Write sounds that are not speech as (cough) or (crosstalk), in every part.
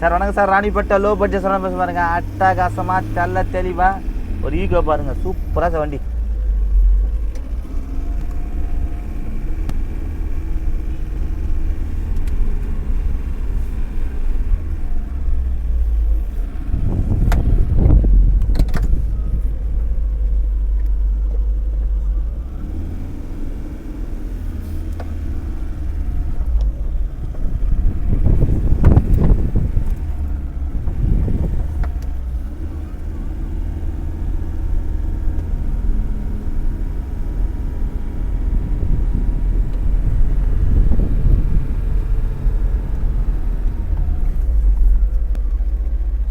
Sir வணக்கம் sir. ராணிப்பட்ட low budget சொன்ன பேச பாருங்கள் அட்டகாசமாக தெல்ல தெளிவாக ஒரு ஈகோ பாருங்கள் சூப்பராக சார் வண்டி.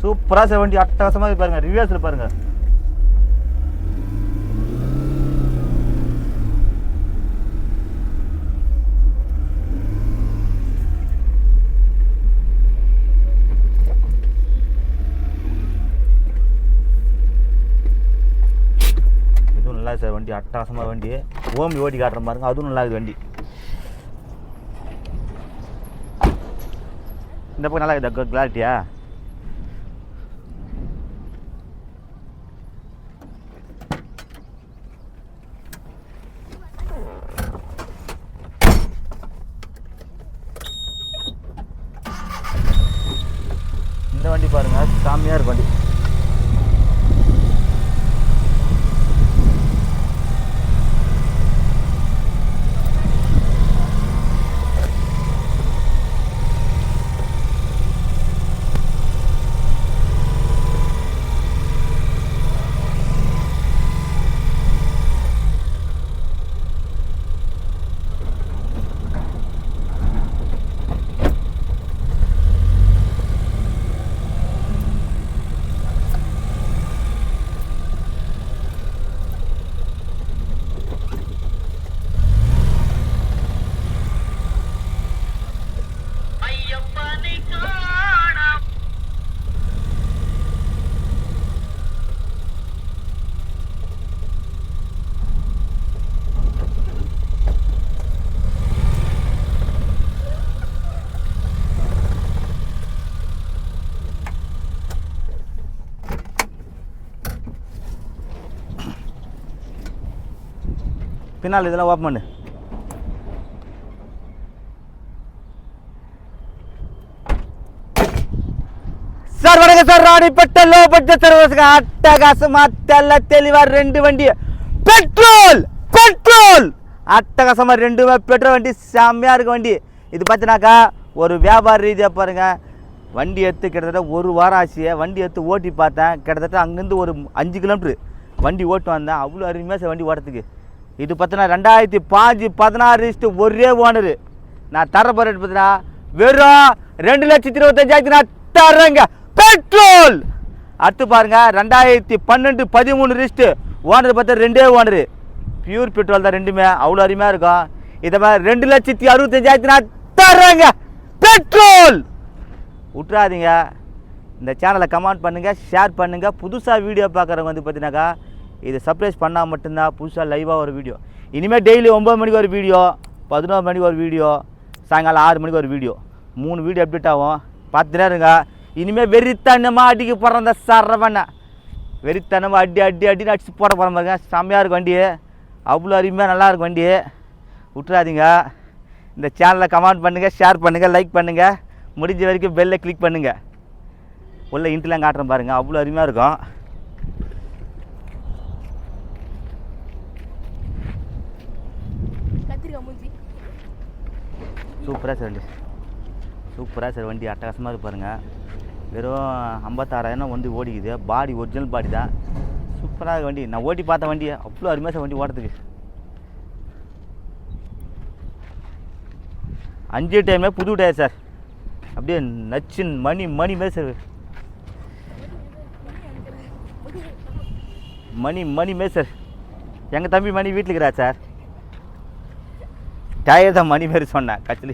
சூப்பராக சார் வண்டி அட்டகாசமாக பாருங்கள் ரிவ்யூஸில் பாருங்கள் இதுவும் நல்லா சார் வண்டி அட்டகாசமாக வண்டி. ஓமி ஓட்டி காட்டுற பாருங்க அதுவும் நல்லா இருக்குது வண்டி. இந்த பக்கம் நல்லா இருக்குது கிளாரிட்டியா இந்த வண்டி பாருங்க செம்மையாக இருக்கு வண்டி பின்னால் இதெல்லாம் ஓப்பன் பண்ணு. சார் வணக்கம் சார். ராணிப்பட்ட லோ பட்ஜெட் சர்வீஸ்க்கு அட்டகாசமா தெல்ல தெளிவா ரெண்டு வண்டி. Petrol petrol. அட்டகாசமா ரெண்டுமே பெட்ரோல் வண்டி செம்மையா இருக்கு வண்டி. இது பார்த்தினாக்கா ஒரு வியாபார ரீதியாக பாருங்க. வண்டி எடுத்து கிட்டத்தட்ட ஒரு வாரம் ஆச்சு. வண்டி எடுத்து ஓட்டி பார்த்தேன். கிட்டத்தட்ட அங்கேருந்து ஒரு அஞ்சு கிலோமீட்ரு வண்டி ஓட்டு வந்தேன். அவ்வளோ அருமையாக சார் வண்டி ஓட்டுறதுக்கு. இது பார்த்தீங்கன்னா ரெண்டாயிரத்தி பாஞ்சு பதினாறு இஸ்ட்டு ஒரே ஓனரு நான் தர போகிறேன் பார்த்தீங்கன்னா வெறும் ரெண்டு லட்சத்தி இருபத்தஞ்சாயிரத்தி நான் தரேங்க பெட்ரோல்! அடுத்து பாருங்க ரெண்டாயிரத்தி பன்னெண்டு பதிமூணு ரிஸ்ட்டு ஓனர் பார்த்தா ரெண்டே ஓனரு பியூர் பெட்ரோல் தான் ரெண்டுமே. அவ்வளோ அருமையாக இருக்கும். இதை மாதிரி ரெண்டு லட்சத்தி அறுபத்தஞ்சாயிரத்தி நான் தரேங்க பெட்ரோல்! விட்றாதீங்க இந்த சேனலை கமெண்ட் பண்ணுங்கள் ஷேர் பண்ணுங்கள் புதுசாக வீடியோ பார்க்குறவங்க வந்து பார்த்தீங்கன்னாக்கா இது சர்ப்ரைஸ் பண்ணால் மட்டும்தான் புதுசாக லைவாக ஒரு வீடியோ இனிமேல் டெய்லி ஒம்பது மணிக்கு ஒரு வீடியோ பதினோரு மணிக்கு ஒரு வீடியோ சாயங்காலம் ஆறு மணிக்கு ஒரு வீடியோ மூணு வீடியோ அப்டேட் ஆகும். பார்த்துட்டே இருங்க. இனிமேல் வெறித்தனமாக அடிக்க போகிறேன் இந்த சரவண்ணை வெறித்தனமாக அடி அடி அடின்னு அடிச்சு போட போகிற பாருங்க செம்மையாக இருக்கும் வண்டி. அவ்வளோ அருமையாக நல்லா இருக்கும் வண்டி. விட்றாதீங்க இந்த சேனலை கமெண்ட் பண்ணுங்கள் ஷேர் பண்ணுங்கள் லைக் பண்ணுங்கள் முடிஞ்ச வரைக்கும் பெல்லை கிளிக் பண்ணுங்கள் உள்ள இன்ட்ரெலாம் காட்டுறேன் பாருங்கள் அவ்வளோ அருமையாக இருக்கும் கத்திரிக்காய் மூஞ்சி சூப்பராக சார் வண்டி. சூப்பராக சார் வண்டி. அட்டகாசமாக இருக்கு பாருங்கள் வெறும் ஐம்பத்தாறாயிரம் வந்து ஓடிக்குது. பாடி ஒரிஜினல் பாடி தான். சூப்பராக இருக்கு வண்டி. நான் ஓட்டி பார்த்த வண்டி. அவ்வளோ அருமையாக சார் வண்டி ஓட்டுறதுக்கு. அஞ்சு டைமே புது டயர் சார். அப்படியே நச்சின் மணி மணி மாதிரி சார். மணி மணி மாதிரி சார். எங்கள் தம்பி மணி வீட்டில் இருக்கிறா சார். டயர் தான் மணி பேர் சொன்னேன் கச்சில்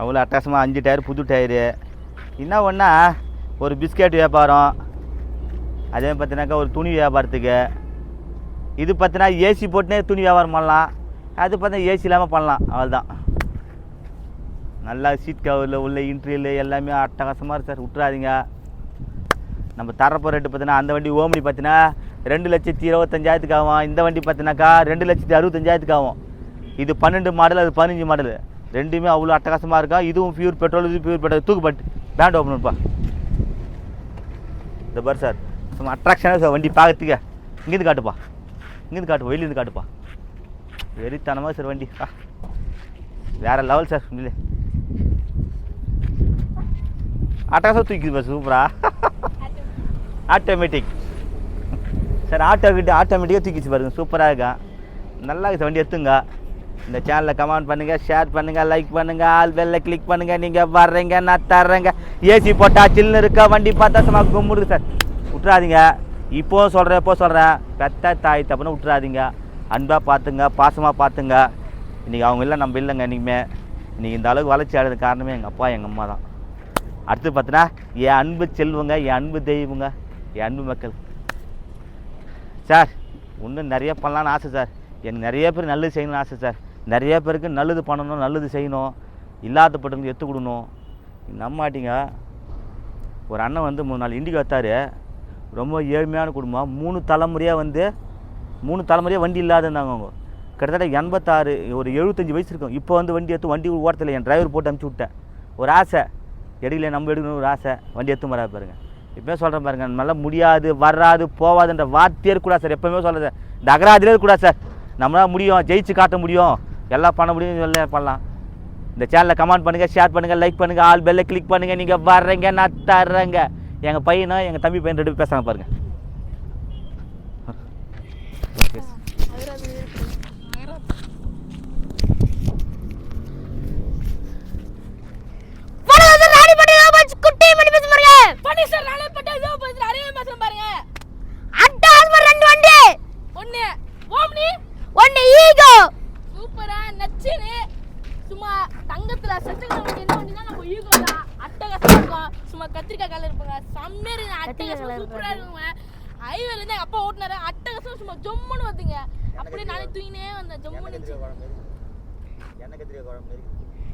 அவ்வளோ அட்டாசமாக அஞ்சு டயர் புது டயரு. என்ன ஒன்றா ஒரு பிஸ்கெட் வியாபாரம். அதே பார்த்தீங்கன்னாக்கா ஒரு துணி வியாபாரத்துக்கு. இது பார்த்தினா ஏசி போட்டுனே துணி வியாபாரம் பண்ணலாம். அது பார்த்தா ஏசி இல்லாமல் பண்ணலாம். அவ்வளோதான் நல்லா சீட் கவரில் உள்ள இன்ட்ரியல் எல்லாமே அட்டகாசமாக இருக்கு சார். விட்றாதீங்க நம்ம தரப்போ ரேட்டு பார்த்தீங்கன்னா அந்த வண்டி ஓமனி பார்த்தீங்கன்னா ரெண்டு லட்சத்தி இருபத்தஞ்சாயிரத்துக்கு ஆகும். இந்த வண்டி பார்த்தீங்கன்னாக்கா ரெண்டு லட்சத்தி அறுபத்தஞ்சாயிரத்துக்கு ஆகும். இது பன்னெண்டு மாடல் அது பதினஞ்சு மாடல். ரெண்டுமே அவ்வளோ அட்டகாசமாக இருக்கும் இதுவும் பியூர் பெட்ரோல் இது பியூர் பெட்ரோல் தூக்குப்பட்டு பேண்ட் ஓப்பன் பண்ணுப்பா. இந்த பார் சார் சும்மா அட்ராக்ஷனாக சார் வண்டி பார்க்கறதுக்கு. இங்கேருந்து காட்டுப்பா. இங்கேருந்து காட்டுப்பா. வெளியிருந்து காட்டுப்பா. வெறித்தனமாக சார் வண்டி. ஆ. லெவல் சார் இல்லை. அட்டகாசம் தூக்கிது பார். சூப்பரா. (laughs) ஆட்டோமேட்டிக் சார் ஆட்டோ கிட்ட ஆட்டோமேட்டிக்காக தூக்கிச்சு பாருங்க. சூப்பராக இருக்கும் நல்லா இருக்கு. சார் வண்டி எடுத்துங்க. இந்த சேனலில் கமெண்ட் பண்ணுங்கள் ஷேர் பண்ணுங்கள் லைக் பண்ணுங்கள் ஆல் பெல்ல கிளிக் பண்ணுங்கள் நீங்கள் வர்றீங்க நான் தர்றேங்க. ஏசி போட்டால் சில்லுன்னு இருக்கா? வண்டி பார்த்தா சும்மா கும்பிடுது சார். விட்றாதீங்க இப்போவும் சொல்கிறேன் எப்போ சொல்கிறேன் பெத்த தாய் தப்புன்னு விட்றாதீங்க அன்பாக பார்த்துங்க பாசமாக பார்த்துங்க. இன்றைக்கி அவங்க இல்லை நம்ம இல்லைங்க இன்றைக்குமே இன்றைக்கி இந்த அளவுக்கு வளர்ச்சி ஆடுறது காரணமே எங்கள் அப்பா எங்கள் அம்மா தான். அடுத்து பார்த்தீங்கன்னா என் அன்பு செல்வங்க என் அன்பு தெய்வங்க என் அன்பு மக்கள். சார் இன்னும் நிறைய பண்ணலான்னு ஆசை சார். எனக்கு நிறைய பேர் நல்லது செய்யணும்னு ஆசை சார். நிறைய பேருக்கு நல்லது பண்ணணும் நல்லது செய்யணும். இல்லாதப்பட்டவங்களுக்கு எடுத்து கொடுக்கணும். நம்மாட்டிங்க ஒரு அண்ணன் வந்து மூணு நாள் இண்டிகா வைத்தார் ரொம்ப ஏழ்மையான குடும்பம். மூணு தலைமுறையாக வந்து மூணு தலைமுறையாக வண்டி இல்லாதந்தாங்க அவங்க. கிட்டத்தட்ட எண்பத்தாறு ஒரு எழுபத்தஞ்சி வயசு இருக்கும். இப்போ வந்து வண்டி எடுத்து வண்டி ஓட்டத்தில் என் டிரைவர் போட்டு அனுப்பிச்சி விட்டேன். ஒரு ஆசை. எடுக்கல நம்ம எடுக்கணும் ஒரு ஆசை. வண்டி எடுத்து வரா பாருங்கள் இப்போயே சொல்கிறேன் பாருங்க நல்லா முடியாது வராது போவாதுன்ற வார்த்தையே இருக்கக்கூடாது சார் எப்பவுமே சொல்கிறேன் சார். இந்த அகராதிலே இருக்கக்கூடாது சார். நம்மளால் முடியும் ஜெயிச்சு காட்ட முடியும். எல்லாம் பண்ண முடியும் எல்லாம் பண்ணலாம். இந்த சேனலில் கமெண்ட் பண்ணுங்கள் ஷேர் பண்ணுங்கள் லைக் பண்ணுங்கள் ஆல் பெல்லை கிளிக் பண்ணுங்கள் நீங்கள் வர்றீங்க நான் தர்றேங்க. எங்கள் பையனும் எங்கள் தம்பி பையன் ரெண்டு பேரும் பேசுகிறாங்க பாருங்கள் குட்டி மணி பேச பாருங்க. பண்ணி சார் நானே பட்டா இதோ போய் நிறைய மாத்திரம் பாருங்க அட்டாஸ்மர் ரெண்டு வண்டி ஒண்ணு ஓம்னி ஒன்னு ஈகோ சூப்பரா நச்சுன்னு சும்மா தங்கத்துல செத்துக்கிற வண்டி என்ன வண்டினா நம்ம ஈகோ தான் அட்டகாசமா இருக்கும் சும்மா கத்திரிக்காய் கலர் இருப்பாங்க செம்மையா இருக்கு அட்டகாசமா சூப்பரா இருக்குங்க. ஹைவேல இருந்து அப்பா ஓட்டுனாரு. அட்டகாசமா சும்மா ஜம்முன்னு வந்துங்க அப்படியே நானே தூங்கினே வந்தேன். ஜம்முன்னு இருந்துச்சு.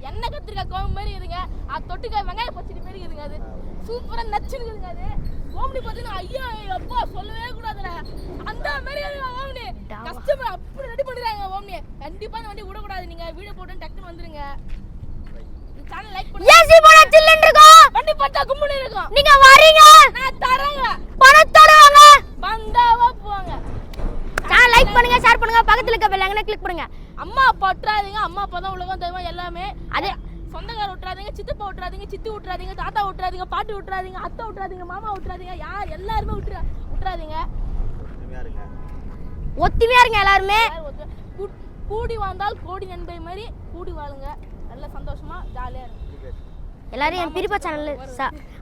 எண்ணெய் கத்திரிக்காய் குழம்பு மாதிரி இருக்குங்க. அது தொட்டுக்காய் வெங்காய பச்சடி மாதிரி இருக்குதுங்க அது. சூப்பரா நச்சுன்னு இருக்குதுங்க அது. ஓம்னி பார்த்தீங்கன்னா ஐயா அப்பா சொல்லவே கூடாதுல அந்த மாதிரி ஓம்னி. கஸ்டமர் அப்படி ரெடி பண்ணிடுறாங்க ஓம்னி. கண்டிப்பா இந்த வண்டி விடக்கூடாது. நீங்க வீடியோ போட்டு டக்குன்னு வந்துருங்க. இந்த சேனல் லைக் பண்ணுங்க. வண்டி பார்த்தா கும்பல் இருக்கும். நீங்க வரீங்க. நான் தரேங்க. பணத்தோட வாங்க வந்தாவா போவாங்க சேனல் லைக் பண்ணுங்க ஷேர் பண்ணுங்க. பக்கத்துல இருக்க பெல் ஐக்கனை கிளிக் பண்ணுங்க. அம்மா அப்பா விட்டுறாதீங்க அம்மா அப்பா தான் உலகம் தெரியுமா எல்லாமே. அது சொந்தக்கார விட்டுறாதீங்க சித்தப்பா விட்டுறாதீங்க சித்தி விட்டுறாதீங்க தாத்தா விட்டுறாதீங்க பாட்டி விட்டுறாதீங்க அத்தை விட்டுறாதீங்க மாமா விட்டுறாதீங்க யார் எல்லாருமே விட்டுற விட்டுறாதீங்க ஒத்துமையா இருங்க. எல்லாருமே. கூடி வாழ்ந்தால் கோடி நன்மை மாதிரி கூடி வாழுங்க. நல்ல சந்தோஷமா ஜாலியா இருங்க. எல்லாரும் என் பிரிப்பா சேனல்ல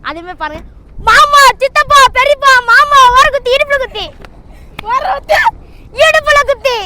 அதுமே பாருங்க. மாமா சித்தப்பா பெரியப்பா மாமா ஓர குத்தி இடுப்புல குத்தி. வர இடுப்புல குத்தி.